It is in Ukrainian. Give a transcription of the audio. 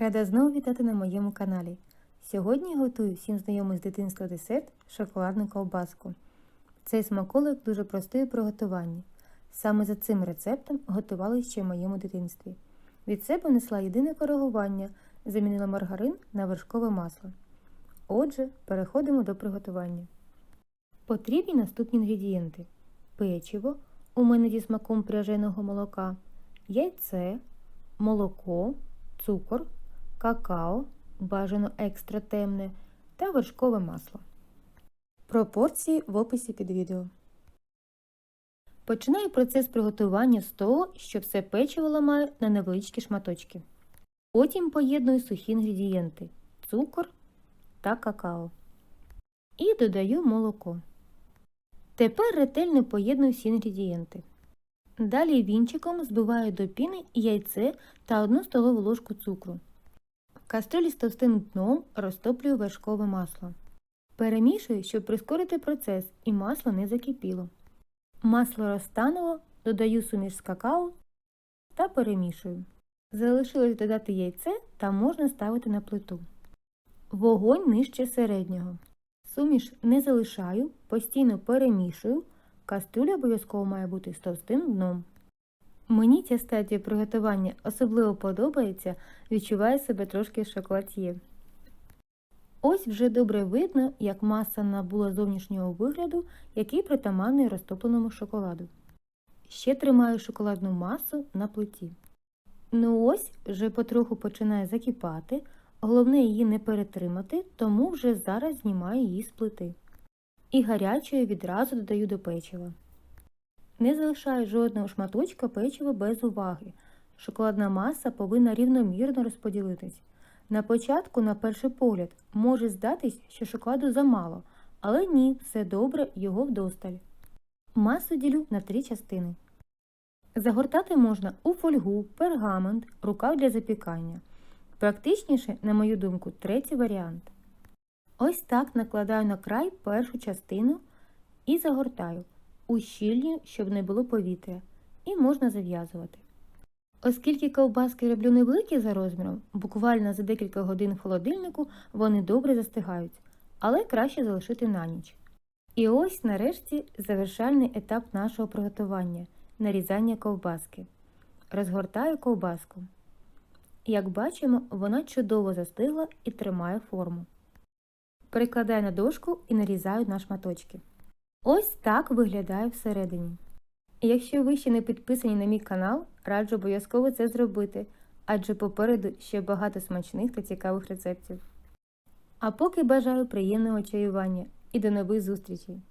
Рада знову вітати на моєму каналі. Сьогодні я готую всім знайомий з дитинства десерт шоколадну ковбаску. Цей смаколик дуже простий у приготуванні. Саме за цим рецептом готували ще в моєму дитинстві. Від себе внесла єдине коригування, замінила маргарин на вершкове масло. Отже, переходимо до приготування. Потрібні наступні інгредієнти: печиво, у мене зі смаком пряженого молока, яйце, молоко, цукор, какао, бажано екстра темне та вершкове масло. Пропорції в описі під відео. Починаю процес приготування з того, що все печиво ламаю на невеличкі шматочки. Потім поєдную сухі інгредієнти цукор та какао. І додаю молоко. Тепер ретельно поєдную всі інгредієнти. Далі вінчиком збиваю до піни яйце та 1 столову ложку цукру. Кастрюлі з товстим дном розтоплюю вершкове масло. Перемішую, щоб прискорити процес і масло не закипіло. Масло розтануло, додаю суміш з какао та перемішую. Залишилось додати яйце та можна ставити на плиту. Вогонь нижче середнього. Суміш не залишаю, постійно перемішую. Кастрюля обов'язково має бути з товстим дном. Мені ця стадія приготування особливо подобається, відчуваю себе трошки шоколад'є. Ось вже добре видно, як маса набула зовнішнього вигляду, який притаманний розтопленому шоколаду. Ще тримаю шоколадну масу на плиті. Ну ось вже потроху починає закипати, головне її не перетримати, тому вже зараз знімаю її з плити. І гарячою відразу додаю до печива. Не залишаю жодного шматочка печива без уваги. Шоколадна маса повинна рівномірно розподілитись. На початку, на перший погляд, може здатись, що шоколаду замало, але ні, все добре, його вдосталь. Масу ділю на три частини. Загортати можна у фольгу, пергамент, рукав для запікання. Практичніше, на мою думку, третій варіант. Ось так накладаю на край першу частину і загортаю, ущільнюю, щоб не було повітря, і можна зав'язувати. Оскільки ковбаски роблю невеликі за розміром, буквально за декілька годин в холодильнику вони добре застигають, але краще залишити на ніч. І ось нарешті завершальний етап нашого приготування нарізання ковбаски. Розгортаю ковбаску. Як бачимо, вона чудово застигла і тримає форму. Перекладаю на дошку і нарізаю на шматочки. Ось так виглядає всередині. Якщо ви ще не підписані на мій канал, раджу обов'язково це зробити, адже попереду ще багато смачних та цікавих рецептів. А поки бажаю приємного чаювання і до нових зустрічей!